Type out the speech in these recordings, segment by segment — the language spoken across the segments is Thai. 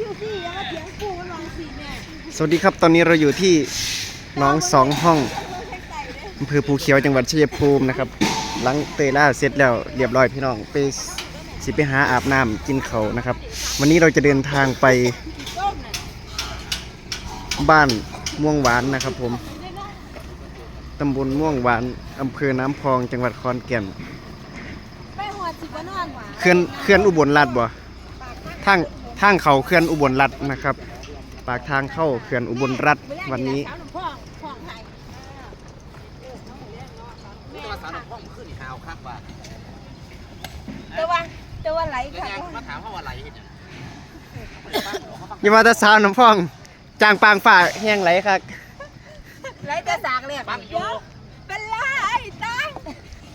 สีแม่สวัสดีครับตอนนี้เราอยู่ที่หน้องสองห้องเช็คใส่เลยอำเภอภูเขียวจังหวัดชัยภูมินะครับ หลังเตยล่าเสร็จแล้วเรียบร้อยพี่น้องไปสิไปหาอาบน้ำกินเขาวนะครับ วันนี้เราจะเดินทางไปต้มน่ะบ้านม่วงหวานนะครับผมตำบลม่วงหวานอำเภอน้ำพองจังหวัดขอนแก่นไปหัวสิบนอนหวานเขื่อนเขื่อนอุบลรัฐบ่ทาง ทางเขาเขื่อนอุบลรัฐนะครับ ปากทางเข้าเขื่อนอุบลรัฐวันนี้สาวหนุ่มพ่องพ่องไทยนี่ตัวสารพ่อมขึ้นอีกหาวคักว่าแต่ว่าแต่ว่าไหลแล้วค่ะไงมาถามเขาว่าอะไรเห็นยังอย่ามาแตะสาวน้ำพอง จางปางฝ่าแห้งไหลครับไหลแต่สากเลยบังอยู่เป็นไรตาย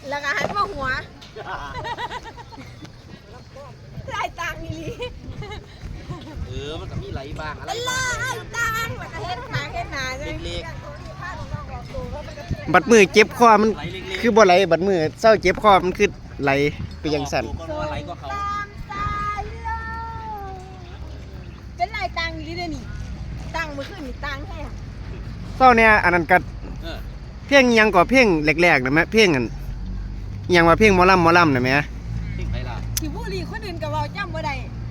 แล้วก็หันมาหัวไหลตังนี่ลีเอมันก็มีไหลบางอะไรบ้างตังแล้วก็เฮ็ดหนาเฮ็ดหนาใช่ไหมเล็กบัดมือเจ็บคอมันคือบ่ไหลบัดมือเศร้าเจ็บคอมันคือไหลไปยังสั่นก็รู้ว่าไหลก็เขาตามสายลมเป็นไรตังนี่เด้อนี่ตังเมื่อคืนนี่ตังแค่เศร้าเนี่ยอันนั้นก็เออเพียงยังก่อเพียงแรกๆนะแม่เพียงอันยังว่าเพียงหมอลำหมอลำนะแม่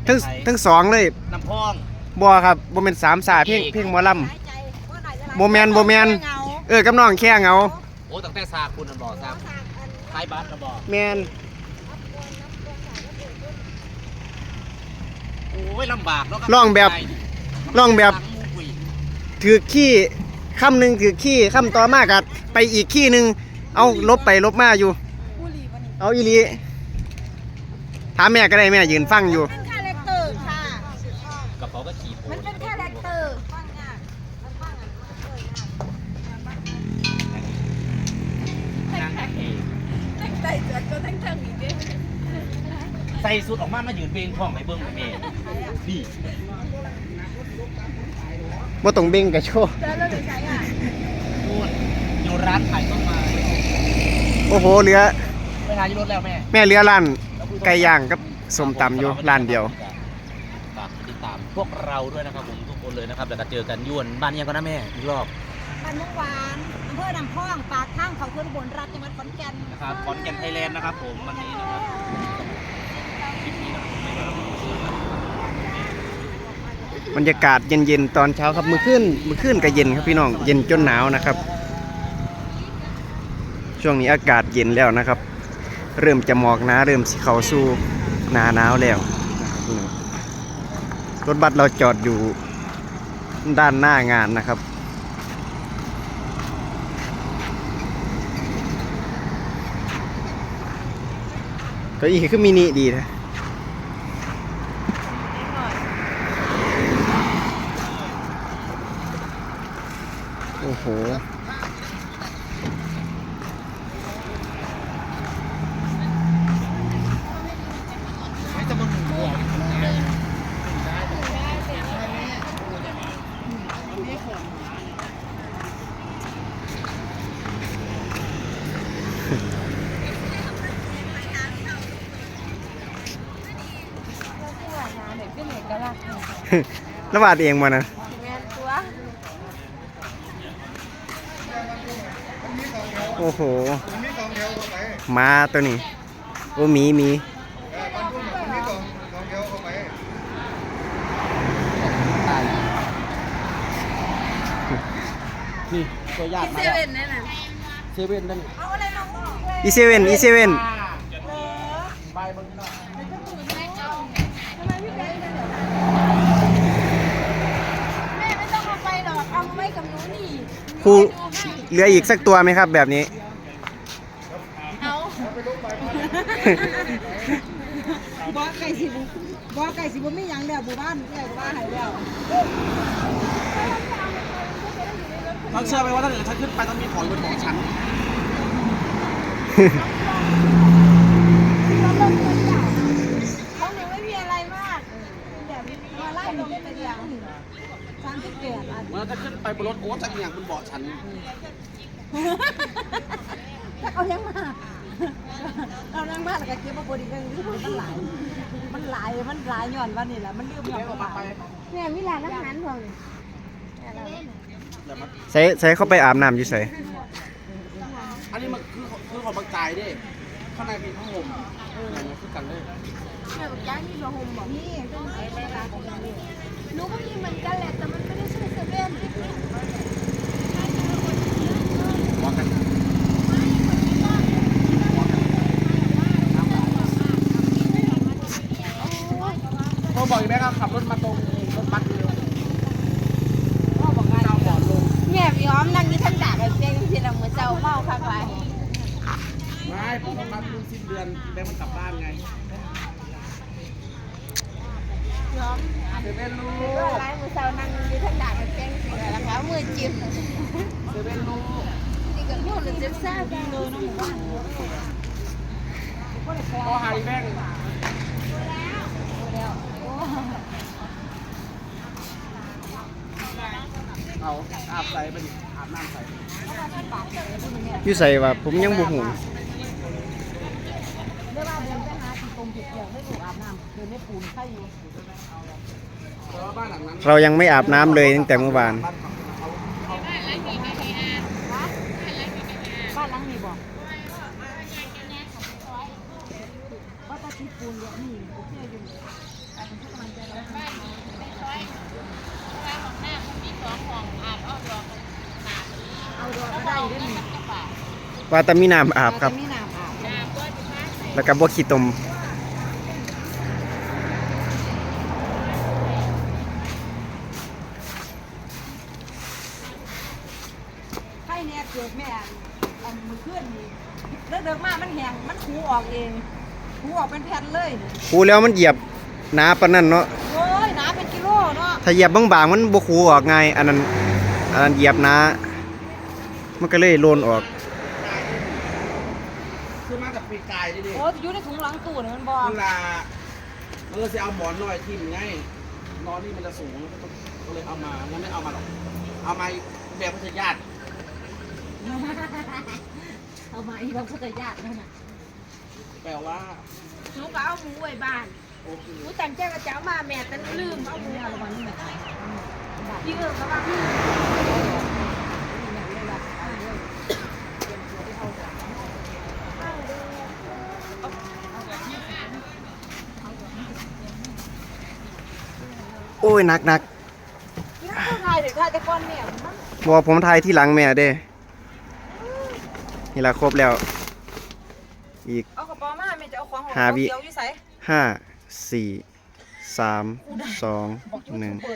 ทั้งทั้งสองเลยน้ำพองบ่ครับบ่แม่นสามสาเพียงเพียงหมอลหายใจบ่ไหนจะไหลบ่แม่นบ่แม่นเหงาำเออกับน้องแค่เหงาโอ้ตั้งแต่ซาคุณน่ะบอกซาท้ายบ้านน่ะบอกแม่นโอ้ยลำบากเนาะลองแบบลองแบบหลังมูกุยถือขี้คำหนึงถือขี้คำต่อมากัไปอีกขี้หนึงเอาลบไปลบมาอยู่บุรีบ่นี่เอาอีหลีถามแม่ก็ได้แม่ยืนฟังอยู่ เป็นคาแรคเตอร์ค่ะ ก ระเป๋าก็ขี่โผล่มันเป็นคาแรคเตอร์ฟังยากมันฟังอะมันเปิดยากนั่งเองตั้งใจเสือก็ตั้งใจอีกเด้ใส่สุดออกมามายืนเพลงพ่องไปเบิ้งไปเมย์นี่บ่ต้องเบ่งกับโชว์เจอแล้วหรือใช้อะนู่นอยู่ร้านขายต้นไม้โอ้โหเหลือไปหาอยู่รถแล้วแม่ แม่เหลือร้านไก่ย่างกับสมตำอยู่ร้านเดียวฝากติดตาม พวกเราด้วยนะครับผมทุกคนเลยนะครับแล้วก็เจอกันยวนบ้านยังก็นะแม่อีกรอบบ้านมุกหวานอำเภอน้ำพองปากทางเขาเพื่อนบนรัฐจังหวัดขอนแก่นนะครับขอนแก่นไทยแลนด์นะครับผมวันนี้นะครับคลิปนี้นะครับผมไม่ได้บรรยากาศเย็นๆตอนเช้าครับมือขึ้นมือขึ้นก็เย็นครับพี่น้องเย็นจนหนาวนะครับ ช่วงนี้อากาศเย็นแล้วนะครับ เริ่มจะหมอกหนาเริ่มสิเข้าสู่หนาหนาวแล้วนะครับพี่น้อง รถบัสเราจอดอยู่ด้านหน้างานนะครับ ก็อีกคือมินิดีนะโอ้โห ไม่จะมึงหัว เด็กเป็นเอกลักษณ์ ระบาดเองมานะแม่นตัวโอ้โหหมาตัวนี้ โอ้หมีหมีนี่ตัวญาติมาเซแล้วเว่นนั่นน่ะเซเว่นนั่น เอาอะไรมาบอกเลย อีเซเว่นอีเซเว่น เหรอ ใบบนนี้ ทำไมพี่แจ๊คเป็นแบบนั้นแม่ไม่ต้องเอาไปหรอก เอาไว้กับหนูนี่ ครูเหลืออีกสักตัวไหมครับ แบบนี้ เอาบ่ไก่สิบุบ่ไก่สิบุไม่ยังเดียวบุบ้านเดียวบุบ้านหายเดียวเราเชื่อไหมว่าถ้าเกิดฉันขึ้นไปต้องมีของบนของฉันเขาหนูไม่มีอะไรมากแบบมาไล่ลงเป็นอย่าง สามสิบแปดอันเมื่อถ้าขึ้นไปบนรถโอ้จะอย่างบนเบาะฉันเอายังมาเรานั่งบ้านแล้วก็เก็บมาบดีกันคือมันหลาย มันหลาย มันหลายย้อนว่านี่แหละ มันลืมย้อนว่าเนี่ยมีร้านอาหารของใส่ใส่เข้าไปอาบน้ำอยู่ใส่อันนี้มันคือคือของบางกายดิข้างในเป็นผ้าห่มอะไรเงี้ยคือกันเลยเนี่ยกับย่างมีโรหมบอกนี่ต้องใส่ในร้านของนี่หนูก็มีเหมือนกันแหละ แต่มันไม่ได้ใช่เซเว่น ว่ากันพ่อบอกอีกไหมครับขับรถมาตรงรถบัสเร็ว พ่อบอกว่า เจ้าบอกลง เนี่ยพี่อ้อมนั่งอยู่ท่านด่ากันเจ๊งที่เราเหมือนเจ้าเมาคักไร ไม่ ผมต้องนัดลุงสิ้นเดือนแบงค์มันกลับบ้านไงพี่อ้อมเซเว่นลูเรื่อกงไรมือเจ้านั่งอยู่ท่านด่ากันเจ๊งสิแล้วก็มือจิ้มเซเว่นลูกนี่ก็นู่นเลยเจ็บซ่าดีเลยน้องหมู่บ้านพ่อหายแบงค์เอาอาบใส่ไปดิอาบน้ำใส่อยู่ใส่ว่าผมยังบ่หู เรื่องว่าเดิน เกี่ยวไม่ถูกอาบน้ำเดินไม่ปูนไข่อยู่เรายังไม่อาบน้ำเลยตั้งแต่เมื่อวาน บ้านหลังนี้บอกว่าตาที่ปูนเดี๋ยวนี่โอเคอยู่แต่เป็นทุกกำลังใจเราบ้านเอาดอกก็ได้ด้วยนี่ว่าแต่มีน้ำอาบครับมีน้ำอาบ แล้วก็บ่ขี้ตม ข่เนี่ยเกิดแม่อันมือขึ้นนี่เลิกเดิกมามันแห้งมันหูออกเองหูออกเป็นแผ่นเลยคูแล้วมันเหยียบหนาปานนั้นเนาะโอ้ยหนาเป็นกิโลเนาะถ้าเหยียบบางๆมันบ่คูออกง่ายอันนั้นอันนั้นเหยียบหนามันก็เลยโลนออก คือมาจากปีกายดิดิโอ้ยอยู่ในถุงหลังตู้นี่มันบอกเวลาเราจะเอาหมอนลอยทิ่มไงนอนนี่มันจะสูงก็ต้องก็เลยเอามางั้นไม่เอามาหรอก เอามาแบบพัทยาติ เอามาอีกแล้วก็จะญาตินั่นน่ะแปลว่าหนูก็เอาหมูไว้บ้านโอเคหนูแต่งแจ้งกับเจ้ามาแม่แต่ลืมเอาหมูเอาละวันนี้แม่พี่เอิญก็ว่าพี่โอ้ยหนักหนักพี่น้องถ่ายเดี๋ยวถ่ายแต่ก่อนแม่มันบ่ผมถ่ายที่หลังแม่เด้ นี่ละครบแล้ว อีก เอากระเป๋ามาแม่จะเอาของของหาวิเขียวอยู่ใส่ห้าสี่สามสองหนึ่ง เปิด